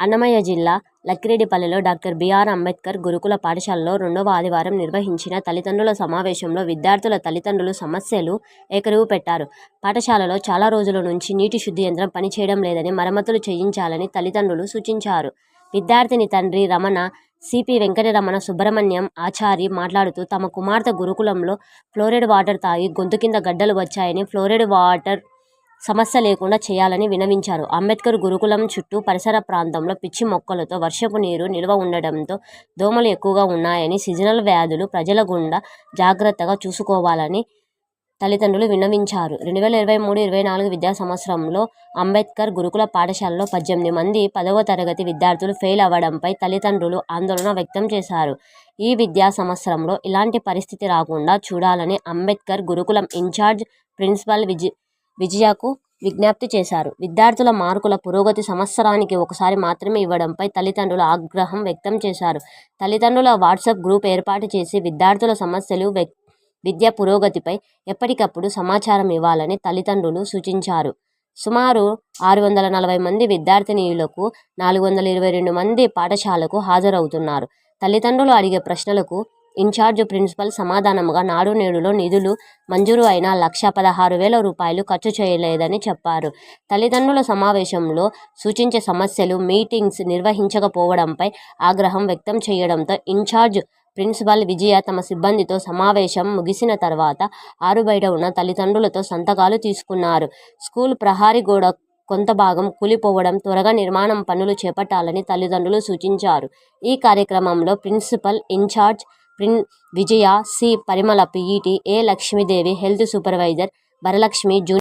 అన్నమయ్య జిల్లా లక్కిరెడ్డిపల్లిలో doctor BR Ambedkar గురుకుల పాఠశాలలో రెండవ ఆదివారం నిర్వహించిన తల్లిదండ్రుల సమావేశంలో విద్యార్థుల తల్లిదండ్రులు సమస్యలు ఏకరువు పెట్టారు. పాఠశాలలో చాలా రోజుల నుంచి నీటి శుద్ధి యంత్రం పనిచేయడం లేదని, మరమ్మతులు చేయించాలని తల్లిదండ్రులు సూచించారు. విద్యార్థిని తండ్రి రమణ, సిపి వెంకటరమణ సుబ్రహ్మణ్యం ఆచారి మాట్లాడుతూ తమ కుమార్తె గురుకులంలో ఫ్లోరైడ్ వాటర్ తాగి గొంతు కింద గడ్డలు వచ్చాయని, ఫ్లోరైడ్ వాటర్ సమస్య లేకుండా చేయాలని వినవించారు అంబేద్కర్ గురుకులం చుట్టూ పరిసర ప్రాంతంలో పిచ్చి మొక్కలతో వర్షపు నీరు నిల్వ ఉండడంతో దోమలు ఎక్కువగా ఉన్నాయని, సీజనల్ వ్యాధులు ప్రజల గుండా జాగ్రత్తగా చూసుకోవాలని తల్లిదండ్రులు విన్నవించారు. రెండు వేల ఇరవై మూడు ఇరవై నాలుగు విద్యా సంవత్సరంలో అంబేద్కర్ గురుకుల పాఠశాలలో పద్దెనిమిది మంది పదవ తరగతి విద్యార్థులు ఫెయిల్ అవ్వడంపై తల్లిదండ్రులు ఆందోళన వ్యక్తం చేశారు. ఈ విద్యా సంవత్సరంలో ఇలాంటి పరిస్థితి రాకుండా చూడాలని అంబేద్కర్ గురుకులం ఇన్ఛార్జ్ ప్రిన్సిపల్ విజి విజయకు విజ్ఞప్తి చేశారు. విద్యార్థుల మార్కుల పురోగతి సంవత్సరానికి ఒకసారి మాత్రమే ఇవ్వడంపై తల్లిదండ్రులు ఆగ్రహం వ్యక్తం చేశారు. తల్లిదండ్రుల వాట్సాప్ గ్రూప్ ఏర్పాటు చేసి విద్యార్థుల సమస్యలు, విద్య పురోగతిపై ఎప్పటికప్పుడు సమాచారం ఇవ్వాలని తల్లిదండ్రులు సూచించారు. సుమారు ఆరు వందల నలభై మంది విద్యార్థినీలకు నాలుగు వందల ఇరవై రెండు మంది పాఠశాలకు హాజరవుతున్నారు. తల్లిదండ్రులు అడిగే ప్రశ్నలకు ఇన్ఛార్జ్ ప్రిన్సిపల్ సమాధానంగా నాడు నేడులో నిధులు మంజూరు అయినా లక్షా పదహారు వేల రూపాయలు ఖర్చు చేయలేదని చెప్పారు. తల్లిదండ్రుల సమావేశంలో సూచించే సమస్యలు, మీటింగ్స్ నిర్వహించకపోవడంపై ఆగ్రహం వ్యక్తం చేయడంతో ఇన్ఛార్జ్ ప్రిన్సిపల్ విజయ తమ సిబ్బందితో సమావేశం ముగిసిన తర్వాత ఆరుబయట ఉన్న తల్లిదండ్రులతో సంతకాలు తీసుకున్నారు. స్కూల్ ప్రహారీ గోడ కొంత భాగం కూలిపోవడం త్వరగా నిర్మాణం పనులు చేపట్టాలని తల్లిదండ్రులు సూచించారు. ఈ కార్యక్రమంలో principal, incharge ప్రిన్ Vijaya, C. Parimala, PET A. Lakshmidevi, health supervisor Varalakshmi, zoo